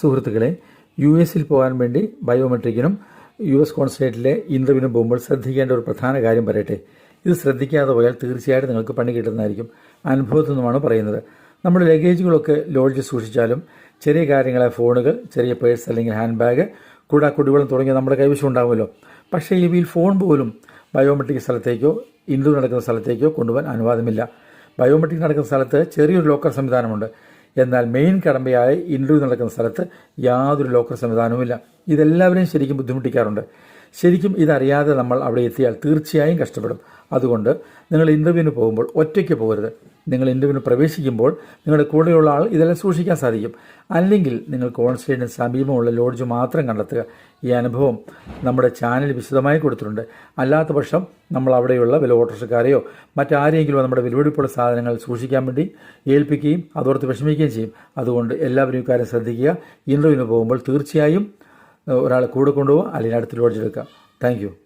സുഹൃത്തുക്കളെ യു എസിൽ പോകാൻ വേണ്ടി ബയോമെട്രിക്കിനും യു എസ് കോൺസുലേറ്റിലെ ഇന്റർവ്യൂവിനും പോകുമ്പോൾ ശ്രദ്ധിക്കേണ്ട ഒരു പ്രധാന കാര്യം പറയട്ടെ. ഇത് ശ്രദ്ധിക്കാതെ പോയാൽ തീർച്ചയായിട്ടും നിങ്ങൾക്ക് പണി കിട്ടുന്നതായിരിക്കും. അനുഭവത്തിൽ നിന്നുമാണ് പറയുന്നത്. നമ്മുടെ ലഗേജുകളൊക്കെ ലോഡ്ജിൽ സൂക്ഷിച്ചാലും ചെറിയ കാര്യങ്ങളെ ഫോണുകൾ ചെറിയ പേഴ്സ് അല്ലെങ്കിൽ ഹാൻഡ് ബാഗ് കുട കുടിവെള്ളം തുടങ്ങിയ നമ്മുടെ കൈവശം ഉണ്ടാവുമല്ലോ. പക്ഷേ ഇവയിൽ ഫോൺ പോലും ബയോമെട്രിക് സ്ഥലത്തേക്കോ ഇന്റർവ്യൂ നടക്കുന്ന സ്ഥലത്തേക്കോ കൊണ്ടുപോകാൻ അനുവാദമില്ല. ബയോമെട്രിക് നടക്കുന്ന സ്ഥലത്ത് ചെറിയൊരു ലോക്കർ സംവിധാനമുണ്ട്. എന്നാൽ മെയിൻ കടമ്പയായ ഇന്റർവ്യൂ നടക്കുന്ന സ്ഥലത്ത് യാതൊരു ലോക്കർ സംവിധാനവുമില്ല. ഇതെല്ലാവരെയും ശരിക്കും ബുദ്ധിമുട്ടിക്കാറുണ്ട്. ശരിക്കും ഇതറിയാതെ നമ്മൾ അവിടെ എത്തിയാൽ തീർച്ചയായും കഷ്ടപ്പെടും. അതുകൊണ്ട് നിങ്ങൾ ഇന്റർവ്യൂവിന് പോകുമ്പോൾ ഒറ്റയ്ക്ക് പോകരുത്. നിങ്ങൾ ഇന്റർവ്യൂവിന് പ്രവേശിക്കുമ്പോൾ നിങ്ങളുടെ കൂടെയുള്ള ആൾ ഇതെല്ലാം സൂക്ഷിക്കാൻ സാധിക്കും. അല്ലെങ്കിൽ നിങ്ങൾ കോൺസുലേറ്റിന് സമീപമുള്ള ലോഡ്ജ് മാത്രം കണ്ടെത്തുക. ഈ അനുഭവം നമ്മുടെ ചാനൽ വിശദമായി കൊടുത്തിട്ടുണ്ട്. അല്ലാത്ത പക്ഷം നമ്മൾ അവിടെയുള്ള വില ഓട്ടർഷക്കാരെയോ മറ്റാരെങ്കിലും നമ്മുടെ വിലപിടിപ്പുള്ള സാധനങ്ങൾ സൂക്ഷിക്കാൻ വേണ്ടി ഏൽപ്പിക്കുകയും അതോർത്ത് വിഷമിക്കുകയും ചെയ്യും. അതുകൊണ്ട് എല്ലാവരും ഇക്കാര്യം ശ്രദ്ധിക്കുക. ഇന്റർവ്യൂവിന് പോകുമ്പോൾ തീർച്ചയായും ഒരാളെ കൂടെ കൊണ്ടുപോകുക അല്ലെങ്കിൽ അടുത്ത് ലോഡ്ജ് എടുക്കുക താങ്ക്